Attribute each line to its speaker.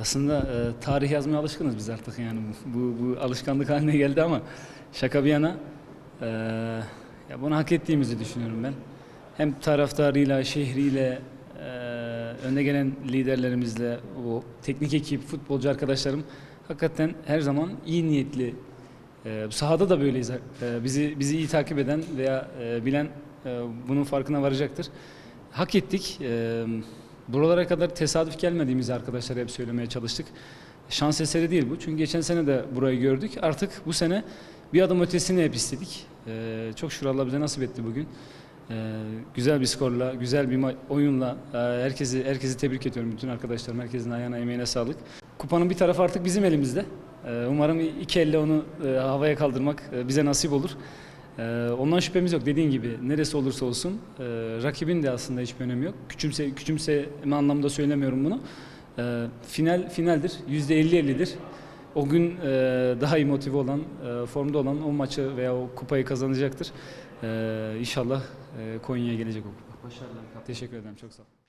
Speaker 1: Aslında e, tarih yazmaya alışkınız biz artık yani bu, bu alışkanlık haline geldi ama şaka bir yana e, ya bunu hak ettiğimizi düşünüyorum ben. Hem taraftarıyla, şehriyle, e, önde gelen liderlerimizle, o teknik ekip, futbolcu arkadaşlarım hakikaten her zaman iyi niyetli. E, sahada da böyleyiz. E, bizi bizi iyi takip eden veya e, bilen e, bunun farkına varacaktır. Hak ettik. E, buralara kadar tesadüf gelmediğimizi arkadaşlara hep söylemeye çalıştık. Şans eseri değil bu. Çünkü geçen sene de burayı gördük. Artık bu sene bir adım ötesini hep istedik. E, çok şükür Allah bize nasip etti bugün. E, güzel bir skorla, güzel bir oyunla e, herkesi herkesi tebrik ediyorum. Bütün arkadaşlarım, herkesin ayağına emeğine sağlık. Kupanın bir tarafı artık bizim elimizde. E, umarım iki elle onu e, havaya kaldırmak e, bize nasip olur. Ee, ondan şüphemiz yok. Dediğin gibi neresi olursa olsun e, rakibin de aslında hiçbir önemi yok. Küçümse küçümseme anlamda söylemiyorum bunu. Ee, final finaldir. %50-50'dir. O gün e, daha iyi motive olan, e, formda olan o maçı veya o kupayı kazanacaktır. Ee, inşallah Konya'ya gelecek o kupa.
Speaker 2: Başarılar.
Speaker 1: Teşekkür ederim. Çok sağ ol.